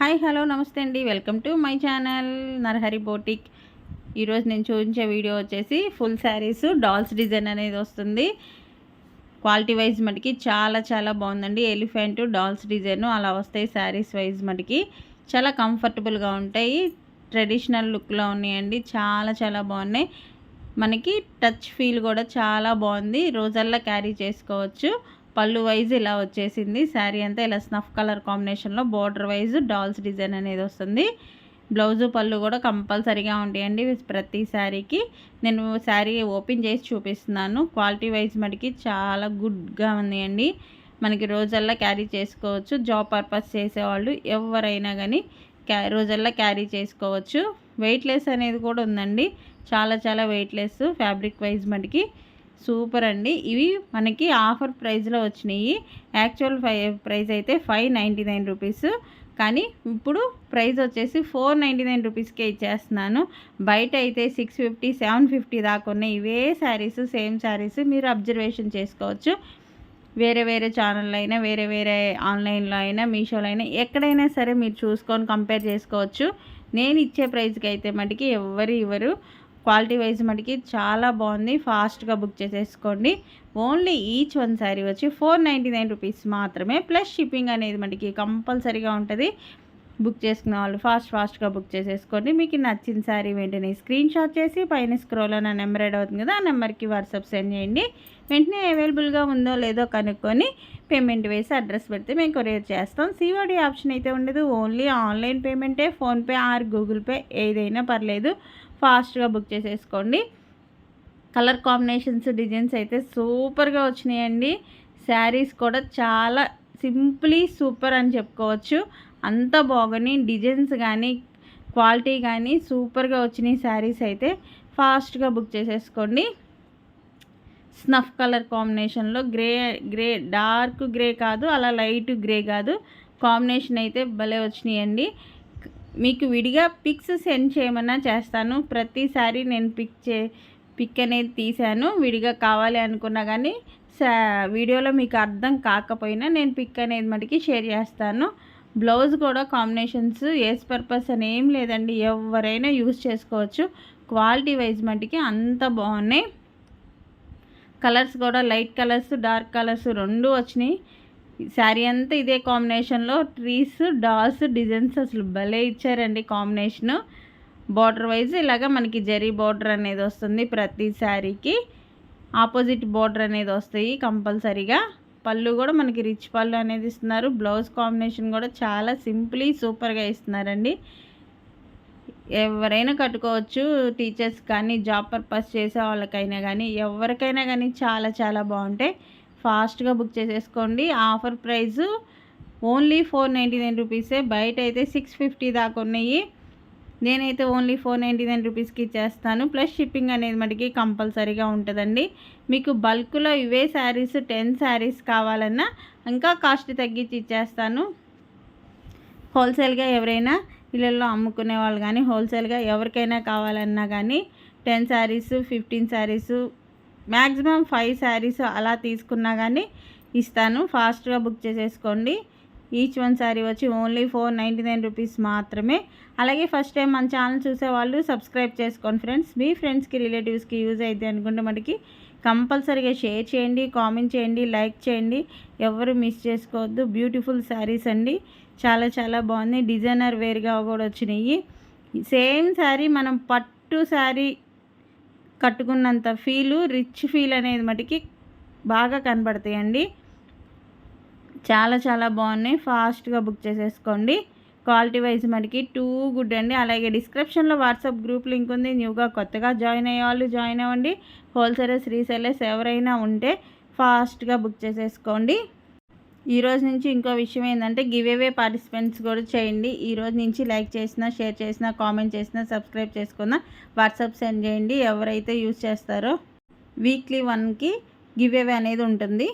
Hi hello నమస్తే అండి. Welcome to my channel Narahari boutique. ఈరోజు నేను చూపించే వీడియో వచ్చేసి ఫుల్ శారీస్ డాల్స్ డిజైన్ అనేది వస్తుంది. క్వాలిటీ వైజ్ మటుకి చాలా చాలా బాగుందండి. ఎలిఫెంట్ డాల్స్ డిజైన్ అలా వస్తాయి శారీస్ వైజ్ మటుకి. చాలా కంఫర్టబుల్గా ఉంటాయి. ట్రెడిషనల్ లుక్లో ఉన్నాయండి. చాలా చాలా బాగున్నాయి. మనకి టచ్ ఫీల్ కూడా చాలా బాగుంది. రోజల్లా క్యారీ చేసుకోవచ్చు. పళ్ళు వైజ్ ఇలా వచ్చేసింది. శారీ అంతా ఇలా స్నఫ్ కలర్ కాంబినేషన్లో బార్డర్ వైజ్ డాల్స్ డిజైన్ అనేది వస్తుంది. బ్లౌజు పళ్ళు కూడా కంపల్సరీగా ఉంటాయండి ప్రతి శారీకి. నేను శారీ ఓపెన్ చేసి చూపిస్తున్నాను. క్వాలిటీ వైజ్ మటుకి చాలా గుడ్గా ఉన్నాయండి. మనకి రోజల్లా క్యారీ చేసుకోవచ్చు. జాబ్ పర్పస్ చేసేవాళ్ళు ఎవరైనా కానీ క్యా రోజల్లా క్యారీ చేసుకోవచ్చు. వెయిట్లెస్ అనేది కూడా ఉందండి. చాలా చాలా వెయిట్లెస్ ఫ్యాబ్రిక్ వైజ్ మటుకి. సూపర్ అండి. ఇవి మనకి ఆఫర్ ప్రైస్లో వచ్చినాయి. యాక్చువల్ ప్రైస్ అయితే ఫైవ్ నైంటీ నైన్ రూపీస్. కానీ ఇప్పుడు ప్రైస్ వచ్చేసి ఫోర్ నైంటీ నైన్ రూపీస్కే ఇచ్చేస్తున్నాను. బయట అయితే సిక్స్ ఫిఫ్టీ సెవెన్ ఫిఫ్టీ దాకా ఉన్నాయి. ఇవే శారీస్ సేమ్ శారీస్ మీరు అబ్జర్వేషన్ చేసుకోవచ్చు. వేరే వేరే ఛానల్లో అయినా వేరే వేరే ఆన్లైన్లో అయినా మీషోలో అయినా ఎక్కడైనా సరే మీరు చూసుకొని కంపేర్ చేసుకోవచ్చు. నేను ఇచ్చే ప్రైస్కి అయితే మటుకి ఎవరు ఇవ్వరు. క్వాలిటీ వైజ్ మటుకి చాలా బాగుంది. ఫాస్ట్గా బుక్ చేసేసుకోండి. ఓన్లీ ఈచ్ వన్ శారీ వచ్చి ఫోర్ నైంటీ నైన్ రూపీస్ మాత్రమే. ప్లస్ షిప్పింగ్ అనేది మనకి కంపల్సరీగా ఉంటుంది. బుక్ చేసుకున్న వాళ్ళు ఫాస్ట్ ఫాస్ట్గా బుక్ చేసేసుకోండి. మీకు నచ్చిన శారీ వెంటనే స్క్రీన్ షాట్ చేసి పైన స్క్రోల్ నా నెంబర్ యాడ్ అవుతుంది కదా ఆ నెంబర్కి వాట్సాప్ సెండ్ చేయండి. వెంటనే అవైలబుల్గా ఉందో లేదో కనుక్కొని పేమెంట్ వేసి అడ్రస్ పెడితే మేము కొరియర్ చేస్తాం. సిఓడి ఆప్షన్ అయితే ఉండదు. ఓన్లీ ఆన్లైన్ పేమెంటే ఫోన్పే ఆర్ గూగుల్ పే ఏదైనా పర్లేదు. ఫాస్ట్గా బుక్ చేసేసుకోండి. కలర్ కాంబినేషన్స్ డిజైన్స్ అయితే సూపర్గా వచ్చినాయండి. శారీస్ కూడా చాలా సింప్లీ సూపర్ అని చెప్పుకోవచ్చు. అంత బాగుని డిజైన్స్ కానీ క్వాలిటీ కానీ సూపర్గా వచ్చినాయి శారీస్ అయితే. ఫాస్ట్గా బుక్ చేసేసుకోండి. స్నఫ్ కలర్ కాంబినేషన్లో గ్రే గ్రే డార్క్ గ్రే కాదు అలా లైట్ గ్రే కాదు. కాంబినేషన్ అయితే భలే వచ్చినాయండి. మీకు విడిగా పిక్స్ సెండ్ చేయమన్నా చేస్తాను. ప్రతిసారి నేను పిక్ చే పిక్ అనేది తీశాను. విడిగా కావాలి అనుకున్నా కానీ వీడియోలో మీకు అర్థం కాకపోయినా నేను పిక్ అనేది మటుకి షేర్ చేస్తాను. బ్లౌజ్ కూడా కాంబినేషన్స్ ఏస్ పర్పస్ అని ఏం లేదండి. ఎవరైనా యూజ్ చేసుకోవచ్చు. క్వాలిటీ వైజ్ మటుకి అంత బాగున్నాయి. కలర్స్ కూడా లైట్ కలర్స్ డార్క్ కలర్స్ రెండు వచ్చినాయి. శారీ అంతా ఇదే కాంబినేషన్లో ట్రీస్ డాల్స్ డిజైన్స్ అసలు భలే ఇచ్చారండి కాంబినేషను బార్డర్ వైజ్ ఇలాగ మనకి జరీ బార్డర్ అనేది వస్తుంది ప్రతి శారీకి. ఆపోజిట్ బార్డర్ అనేది వస్తాయి కంపల్సరీగా. పళ్ళు కూడా మనకి రిచ్ పళ్ళు అనేది ఇస్తున్నారు. బ్లౌజ్ కాంబినేషన్ కూడా చాలా సింప్లీ సూపర్గా ఇస్తున్నారండి. ఎవరైనా కట్టుకోవచ్చు టీచర్స్ కానీ జాబ్ పర్పస్ చేసే వాళ్ళకైనా కానీ ఎవరికైనా కానీ చాలా చాలా బాగుంటాయి. ఫాస్ట్గా బుక్ చేసేసుకోండి. Offer price only four ninety nine రూపీసే. బయట అయితే సిక్స్ ఫిఫ్టీ దాకా ఉన్నాయి. నేనైతే ఓన్లీ ఫోర్ నైంటీ నైన్ రూపీస్కి ఇచ్చేస్తాను. ప్లస్ షిప్పింగ్ అనేది మనకి కంపల్సరీగా ఉంటుందండి. మీకు బల్క్లో ఇవే శారీస్ టెన్ శారీస్ కావాలన్నా ఇంకా కాస్ట్ తగ్గించి ఇచ్చేస్తాను. హోల్సేల్గా ఎవరైనా ఇళ్ళల్లో అమ్ముకునే వాళ్ళు కానీ హోల్సేల్గా ఎవరికైనా కావాలన్నా కానీ ten saris fifteen saris maximum five saris అలా తీసుకున్నా కానీ ఇస్తాను. ఫాస్ట్గా బుక్ చేసేసుకోండి. ఈచ్ వన్ శారీ వచ్చి only four ninety nine rupees మాత్రమే. అలాగే ఫస్ట్ టైం మన ఛానల్ చూసే వాళ్ళు సబ్స్క్రైబ్ చేసుకోండి ఫ్రెండ్స్. మీ ఫ్రెండ్స్కి రిలేటివ్స్కి యూజ్ అయితే అనుకుంటే మనకి కంపల్సరీగా షేర్ చేయండి కామెంట్ చేయండి లైక్ చేయండి. ఎవరు మిస్ చేసుకోవద్దు. బ్యూటిఫుల్ శారీస్ అండి. చాలా చాలా బాగుంది డిజైనర్ వేర్గా కూడా వచ్చినాయి. సేమ్ శారీ మనం పట్టు శారీ కట్టుకున్నంత ఫీలు రిచ్ ఫీల్ అనేది మటుకి బాగా కనబడతాయండి. చాలా చాలా బాగున్నాయి. ఫాస్ట్గా బుక్ చేసేసుకోండి. క్వాలిటీ వైజ్ మనకి టూ గుడ్ అండి. అలాగే డిస్క్రిప్షన్లో వాట్సాప్ గ్రూప్ లింక్ ఉంది. న్యూగా కొత్తగా జాయిన్ అయ్యే వాళ్ళు జాయిన్ అవ్వండి. హోల్సేలర్స్ రీసేలర్స్ ఎవరైనా ఉంటే ఫాస్ట్గా బుక్ చేసేసుకోండి. ఈరోజు నుంచి ఇంకో విషయం ఏంటంటే గివ్ అవే పార్టిసిపెంట్స్ కూడా చేయండి. ఈరోజు నుంచి లైక్ చేసినా షేర్ చేసినా కామెంట్ చేసినా సబ్స్క్రైబ్ చేసుకున్నా వాట్సాప్ సెండ్ చేయండి. ఎవరైతే యూజ్ చేస్తారో వీక్లీ వన్కి గివ్ అవే అనేది ఉంటుంది.